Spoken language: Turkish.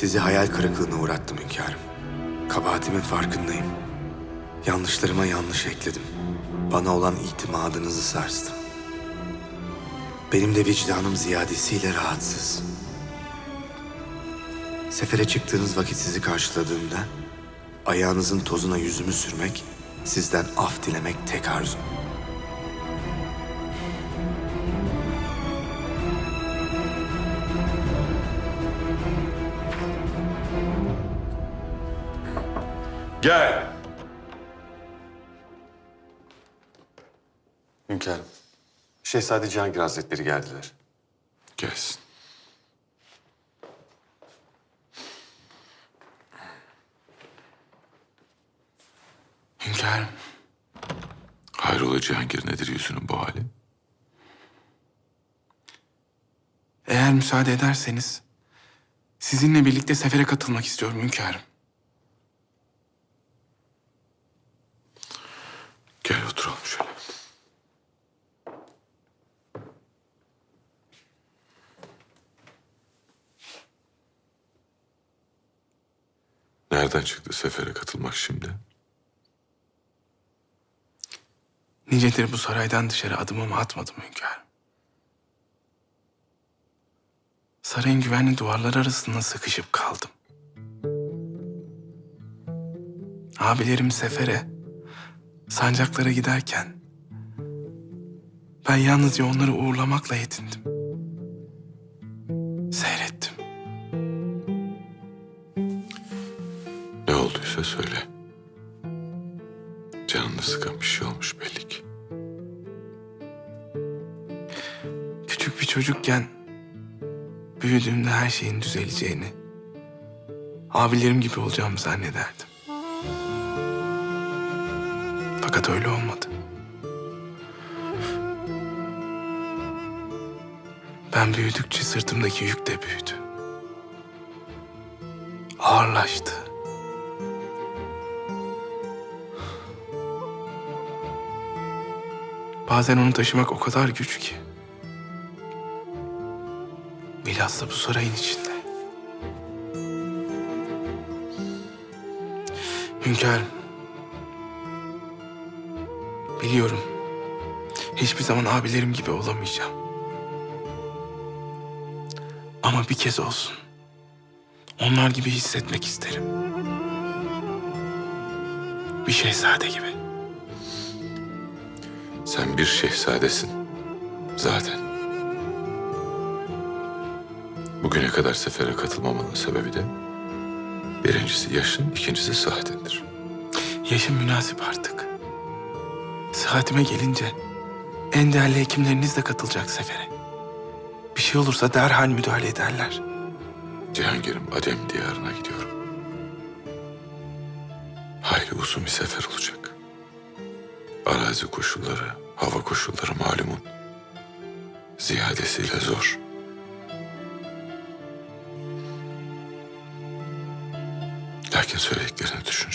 Sizi hayal kırıklığına uğrattım hünkârım. Kabahatimin farkındayım. Yanlışlarıma yanlış ekledim. Bana olan itimadınızı sarstım. Benim de vicdanım ziyadesiyle rahatsız. Sefere çıktığınız vakit sizi karşıladığımda ayağınızın tozuna yüzümü sürmek, sizden af dilemek tek arzum. Gel. Hünkârım, Şehzade Cihangir Hazretleri geldiler. Gelsin. Hünkârım, Hayrola Cihangir nedir yüzünün bu hali? eğer müsaade ederseniz sizinle birlikte sefere katılmak istiyorum hünkârım. Gel oturalım şöyle. Nereden çıktı sefere katılmak şimdi? Nicedir bu saraydan dışarı adımımı atmadım hünkârım. Sarayın güvenli duvarları arasında sıkışıp kaldım. Abilerim sefere, sancaklara giderken ben yalnızca onları uğurlamakla yetindim. Seyrettim. Ne olduysa söyle. Canını sıkan bir şey olmuş belli ki. Küçük bir çocukken büyüdüğümde her şeyin düzeleceğini, abilerim gibi olacağımı zannederdim. Fakat öyle olmadı. Ben büyüdükçe sırtımdaki yük de büyüdü. Ağırlaştı. Bazen onu taşımak o kadar güç ki. Bilhassa bu sarayın içinde. Hünkârım. Biliyorum. Hiçbir zaman abilerim gibi olamayacağım. Ama bir kez olsun. Onlar gibi hissetmek isterim. Bir şehzade gibi. Sen bir şehzadesin. Zaten. Bugüne kadar sefere katılmamanın sebebi de birincisi yaşın, ikincisi sıhhatindir. Yaşım münasip artık. Sıhhatime gelince en değerli hekimleriniz de katılacak sefere. Bir şey olursa derhal müdahale ederler. Cihangir'im Adem diyarına gidiyorum. Hayli uzun bir sefer olacak. Arazi koşulları, hava koşulları malumun. Ziyadesiyle zor. Lakin söylediklerini düşün